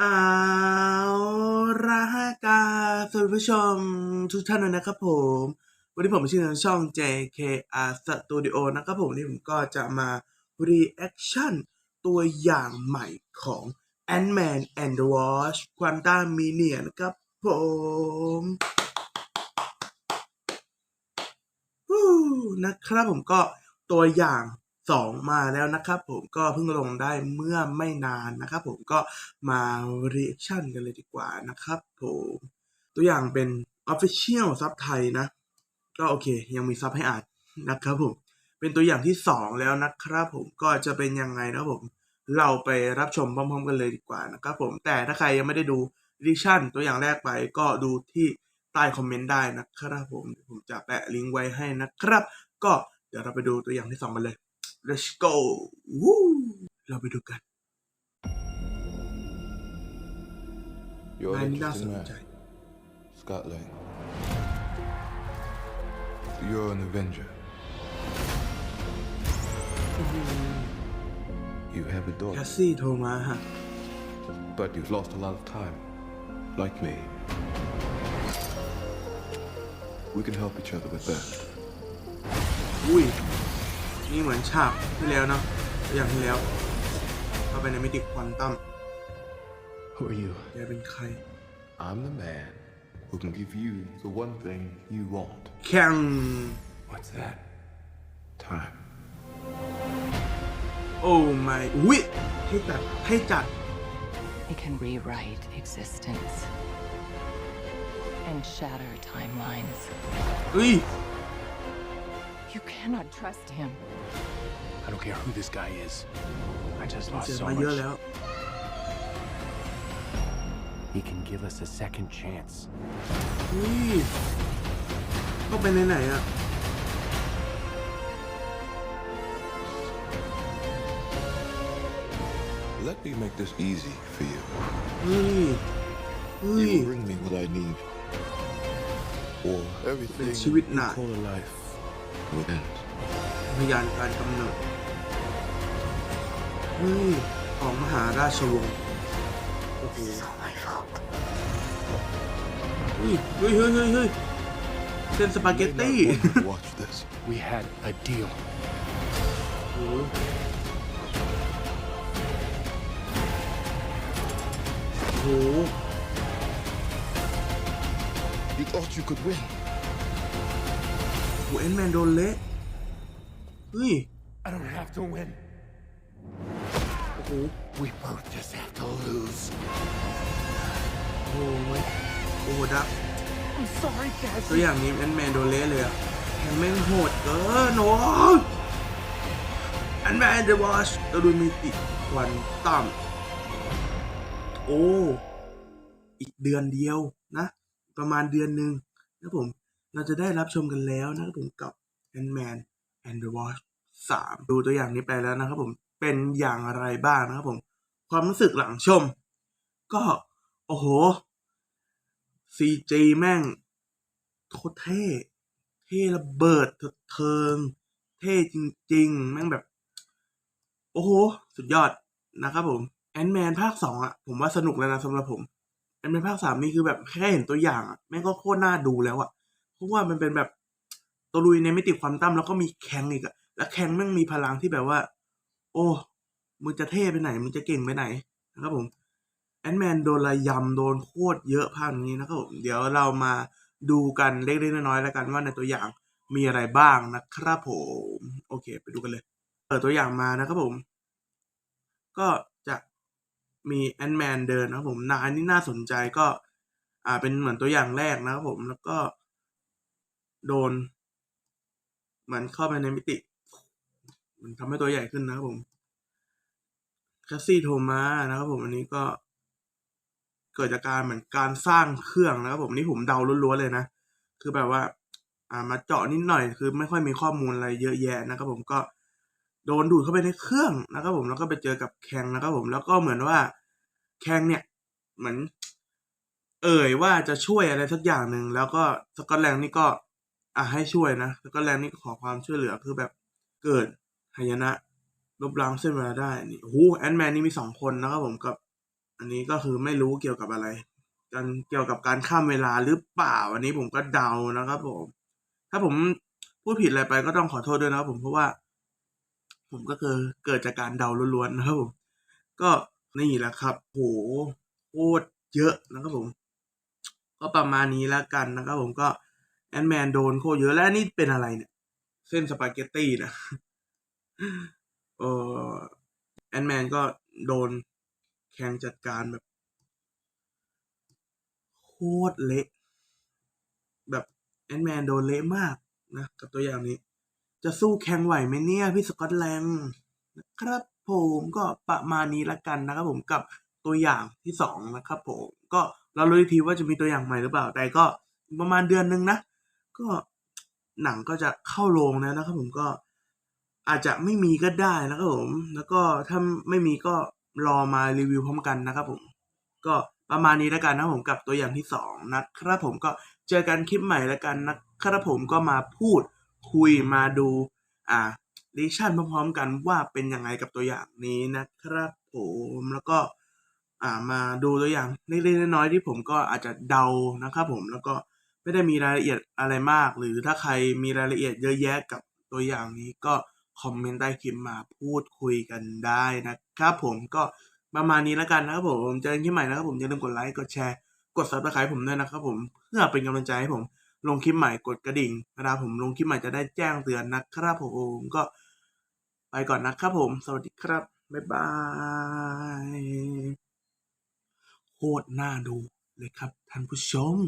เอาละฮะกาสวัสดีผู้ชมทุกท่านเลยนะครับผม วันนี้ผมชื่อช่อง JKR Studio นะครับผมนี่ผมก็จะมา reaction ตัวอย่างใหม่ของ Ant-Man and the Wasp Quantumania นะครับผมนะครับผมก็ตัวอย่าง สองมาแล้วนะครับผมก็เพิ่งลงได้เมื่อไม่นานนะครับผมก็มา reaction กันเลยดีกว่านะครับผมตัวอย่างเป็น official ซับไทยนะ ก็โอเค ยังมีซับให้อ่านนะครับผมเป็นตัวอย่างที่สองแล้วนะครับผมก็จะเป็นยังไงนะผมเราไปรับชมพร้อมๆกันเลยดีกว่านะครับผมแต่ถ้าใครยังไม่ได้ดู reaction ตัวอย่างแรกไปก็ดูที่ใต้คอมเมนต์ได้นะครับผมผมจะแปะลิงก์ไว้ให้นะครับ ก็เดี๋ยวเราไปดูตัวอย่างที่สองกันเลย let's go วู้เราไปดูกัน You're นาย an นี่น่าสน interesting ใจ man, Scott Lang. You're an Avenger. You have a แค daughter, สซี่โทรมาฮะ but you've lost a lot of time, like me. We can help each other with that. อุ้ย นี่เหมือนฉากที่แล้วเนาะตัวอย่างที่แล้วเข้าไปในมิติควอนตัม Who are you? แกเป็นใคร I'm the man who can give you the one thing you want. แข่ง What's that? Time. โอ้ไม่อุ้ยให้จัดให้จัด It can rewrite existence and shatter timelines. อุ้ย You cannot trust him. I don't care who this guy is. I just เจ lost อ so มาเยอะ much. แล้ว He can give us a second chance. อุ้ยเข้าไปในไหนอะ Let me make this easy for you. อุ้ยอุ้ย You bring me what I need. Or everythingชีวิต you หนา call a life will end. พยานการกำเนิดอุ้ยของมหาราชวงศ์โอ้โหอุ้ยเฮ้ยเฮ้ยเฮ้ยเฮ้ยเส้นสปาเกต You ตี้ may not want to watch this. We had a deal. โอ้โหโอ้โห You thought you could win. โหเอ็นแมนโดนเละเฮ้ย I don't have to win. โอ้โห We both just have to lose. โอ้ยโอ้โหดัก I'm sorry, ตัว Cassie. อย่างนี้แอนแมนโดนเละเลยอะแอนแมนโหดเกินโอ้ยแอนแมนเดอะวอชตะลุยมิติควันตัมโอ้ อีกเดือนเดียวนะ ประมาณเดือนหนึ่งนะผม เราจะได้รับชมกันแล้วนะครับผมกับ Ant-Man and the Wasp สามดูตัวอย่างนี้ไปแล้วนะครับผมเป็นอย่างไรบ้างนะครับผม ความรู้สึกหลังชม ก็ โอ้โห CG แม่งโคตรเท่ เท่ระเบิดเถิดเทิง เท่จริง ๆ แม่งแบบ โอ้โห สุดยอดนะครับผมแอนแมนภาคสองอะ ผมว่าสนุกแล้วนะสำหรับผมแอนแมนภาคสามนี่คือแบบแค่เห็นตัวอย่างอะ แม่งก็โคตรน่าดูแล้วอะ เพราะว่ามันเป็นแบบตัวลุยในมิติความตั้มแล้วก็มีแคงอีกอะแล้วแคงแม่งมีพลังที่แบบว่า โอ้มึงจะเท่ไปไหนมึงจะเก่งไปไหนนะครับผมแอนแมนโดนระยำโดนโคตรเยอะภาคนี้นะครับผมเดี๋ยวเรามาดูกันเล็กๆน้อยๆแล้วกันว่าในตัวอย่างมีอะไรบ้างนะครับผมโอเค ไปดูกันเลยเปิดตัวอย่างมานะครับผม ก็จะมีแอนแมนเดินนะครับผมนาอันนี้น่าสนใจก็ อ่าเป็นเหมือนตัวอย่างแรกนะครับผมแล้วก็ โดนเหมือนเข้าไปในมิติ มันทำให้ตัวใหญ่ขึ้นนะครับผมแคสซี่โทมานะครับผมอันนี้ก็เกิดจากการเหมือนการสร้างเครื่องนะครับผมนี่ผมเดาล้วนๆเลยนะ คือแบบว่า อ่ามาเจาะนิดหน่อย คือไม่ค่อยมีข้อมูลอะไรเยอะแยะนะครับผมก็โดนดูดเข้าไปในเครื่องนะครับผมแล้วก็ไปเจอกับแคงนะครับผมแล้วก็เหมือนว่าแคงเนี่ยเหมือน เอ่ยว่าจะช่วยอะไรสักอย่างหนึ่งแล้วก็สกอตแลนด์นี่ก็ อะให้ช่วยนะสกอตแลนนี่ขอความช่วยเหลือคือแบบเกิดหายนะลบล้างเส้นเวลาได้นี่โอ้โหแอนแมนนี่มีสองคนนะครับผมกับ อันนี้ก็คือไม่รู้เกี่ยวกับอะไรกันเกี่ยวกับการข้ามเวลาหรือเปล่าอันนี้ผมก็เดานะครับผม ถ้าผมพูดผิดอะไรไปก็ต้องขอโทษด้วยนะครับผมเพราะว่า ผมก็คือเกิดจากการเดาล้วนๆนะครับผม ก็นี่แหละครับโหโคตรเยอะนะครับผม ก็ประมาณนี้แล้วกันนะครับผมก็ แอนแมนโดนโคตรเยอะและนี่เป็นอะไรเนี่ย เส้นสปาเกตตี้นะเออแอนแมนก็โดนแข่งจัดการแบบ โคตรเละแบบแอนแมนโดนเละมากนะ กับตัวอย่างนี้ จะสู้แข่งไหวไหมเนี่ย พี่สกอตแลนด์นะครับผมก็ประมาณนี้ละกันนะครับผมกับตัวอย่างที่สองนะครับผมก็เรารู้ทีว่าจะมีตัวอย่างใหม่หรือเปล่า แต่ก็ประมาณเดือนหนึ่งนะ ก็หนังก็จะเข้าโรงแล้วนะครับผมก็อาจจะไม่มีก็ได้นะครับผม แล้วก็ถ้าไม่มีก็รอมารีวิวพร้อมกันนะครับผม ก็ประมาณนี้แล้วกันนะผมกับตัวอย่างที่สองนะครับผมก็เจอกันคลิปใหม่แล้วกันนะครับผมก็มาพูดคุยมาดูอ่าดิชั่นพร้อมๆกันว่าเป็นยังไงกับตัวอย่างนี้นะครับผมแล้วก็อ่ามาดูตัวอย่างเล็กๆน้อยๆที่ผมก็อาจจะเดานะครับผมแล้วก็ ไม่ได้มีรายละเอียดอะไรมาก หรือถ้าใครมีรายละเอียดเยอะแยะกับตัวอย่างนี้ก็คอมเมนต์ใต้คลิปมาพูดคุยกันได้นะครับผมก็ประมาณนี้แล้วกันนะครับผมเจอกันคลิปใหม่นะครับผมอย่าลืมกดไลค์กดแชร์กด subscribe ผมด้วยนะครับผมเพื่อเป็นกำลังใจให้ผมลงคลิปใหม่กดกระดิ่งเวลาผมลงคลิปใหม่จะได้แจ้งเตือนนะครับผมก็ไปก่อนนะครับผม สวัสดีครับ บ๊ายบายโคตรน่าดูเลยครับท่านผู้ชม